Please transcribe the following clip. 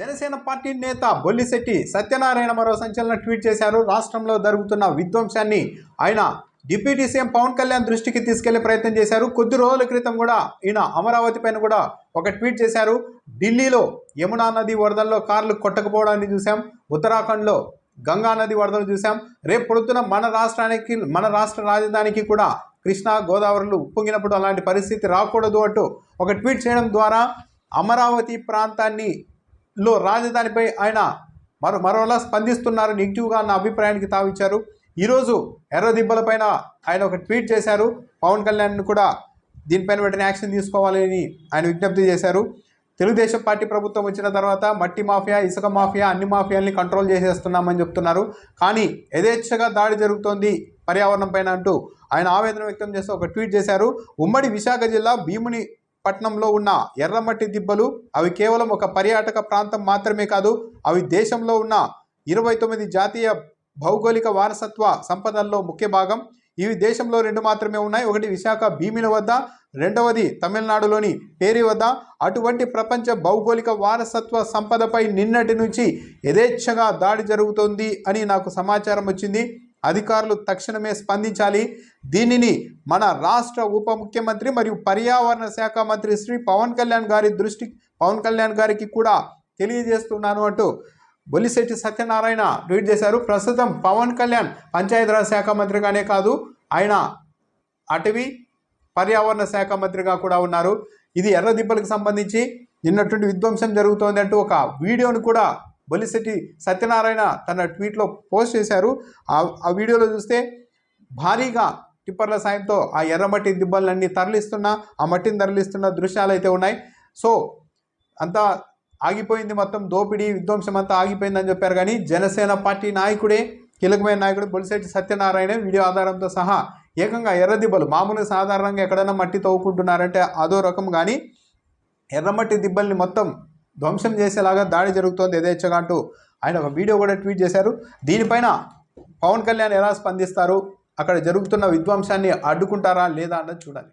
Janasena party నేత బొల్లిశెట్టి సత్యనారాయణ మరో సంచలన ట్వీట్ చేశారు. రాష్ట్రంలో జరుగుతున్న విధ్వంసాన్ని ఆయన డిప్యూటీ సీఎం పవన్ కళ్యాణ్ దృష్టికి తీసుకెళ్ళే ప్రయత్నం చేశారు. కొద్ది రోజుల క్రితం కూడా ఈయన అమరావతి పైన కూడా ఒక ట్వీట్ చేశారు. ఢిల్లీలో యమునా నది వరదల్లో కార్లు కొట్టకపోవడాన్ని చూసాం ఉత్తరాఖండ్లో గంగా నది వరదలు చూసాం రేపు పొడుతున్న మన రాష్ట్రానికి మన రాష్ట్ర రాజధానికి కూడా కృష్ణా గోదావరిలు ఉప్పొంగినప్పుడు అలాంటి పరిస్థితి రాకూడదు అంటూ ఒక ట్వీట్ చేయడం ద్వారా అమరావతి ప్రాంతాన్ని లో రాజధానిపై ఆయన మరో మరోలా స్పందిస్తున్నారు. నెగిటివ్గా నా అభిప్రాయానికి తావిచ్చారు. ఈరోజు ఎర్రదిబ్బలపైన ఆయన ఒక ట్వీట్ చేశారు. పవన్ కళ్యాణ్ కూడా దీనిపైన వెంటనే యాక్షన్ తీసుకోవాలని ఆయన విజ్ఞప్తి చేశారు. తెలుగుదేశం పార్టీ ప్రభుత్వం వచ్చిన తర్వాత మట్టి మాఫియా ఇసుక మాఫియా అన్ని మాఫియాల్ని కంట్రోల్ చేసేస్తున్నామని చెప్తున్నారు. కానీ యథేచ్ఛగా దాడి జరుగుతోంది పర్యావరణం పైన అంటూ ఆయన ఆవేదన వ్యక్తం చేస్తూ ఒక ట్వీట్ చేశారు. ఉమ్మడి విశాఖ జిల్లా భీముని పట్నంలో ఉన్న ఎర్రమట్టి దిబ్బలు అవి కేవలం ఒక పర్యాటక ప్రాంతం మాత్రమే కాదు అవి దేశంలో ఉన్న ఇరవై తొమ్మిది జాతీయ భౌగోళిక వారసత్వ సంపదల్లో ముఖ్య భాగం. ఇవి దేశంలో రెండు మాత్రమే ఉన్నాయి. ఒకటి విశాఖ భీమిల వద్ద రెండవది తమిళనాడులోని పేరి వద్ద. అటువంటి ప్రపంచ భౌగోళిక వారసత్వ సంపదపై నిన్నటి నుంచి యథేచ్ఛగా దాడి జరుగుతోంది అని నాకు సమాచారం వచ్చింది. అధికారులు తక్షణమే స్పందించాలి. దీనిని మన రాష్ట్ర ఉప ముఖ్యమంత్రి మరియు పర్యావరణ శాఖ మంత్రి శ్రీ పవన్ కళ్యాణ్ గారి దృష్టి పవన్ కళ్యాణ్ గారికి కూడా తెలియజేస్తున్నాను అంటూ బొల్లిశెట్టి సత్యనారాయణ ట్వీట్ చేశారు. ప్రస్తుతం పవన్ కళ్యాణ్ పంచాయతీరాజ్ శాఖ మంత్రిగానే కాదు ఆయన అటవీ పర్యావరణ శాఖ మంత్రిగా కూడా ఉన్నారు. ఇది ఎర్రదిబ్బలకు సంబంధించి నిన్నటువంటి విధ్వంసం జరుగుతోంది అంటూ ఒక వీడియోను కూడా బొల్లిశెట్టి సత్యనారాయణ తన ట్వీట్లో పోస్ట్ చేశారు. ఆ ఆ వీడియోలో చూస్తే భారీగా టిప్పర్ల సాయంతో ఆ ఎర్రమట్టి దిబ్బలన్నీ తరలిస్తున్న ఆ మట్టిని తరలిస్తున్న దృశ్యాలు అయితే ఉన్నాయి. సో అంతా ఆగిపోయింది మొత్తం. దోపిడీ విధ్వంసం అంతా ఆగిపోయిందని చెప్పారు. కానీ జనసేన పార్టీ నాయకుడే కీలకమైన నాయకుడు బొలిశెట్టి సత్యనారాయణ వీడియో ఆధారంతో సహా ఏకంగా ఎర్రదిబ్బలు మామూలు సాధారణంగా ఎక్కడైనా మట్టి తవ్వుకుంటున్నారంటే అదో రకం. కానీ ఎర్రమట్టి దిబ్బల్ని మొత్తం ధ్వంసం చేసేలాగా దాడి జరుగుతోంది యథేచ్ఛగా అంటూ ఆయన ఒక వీడియో కూడా ట్వీట్ చేశారు. దీనిపైన పవన్ కళ్యాణ్ ఎలా స్పందిస్తారు? అక్కడ జరుగుతున్న విధ్వంసాన్ని అడ్డుకుంటారా లేదా అన్నది చూడాలి.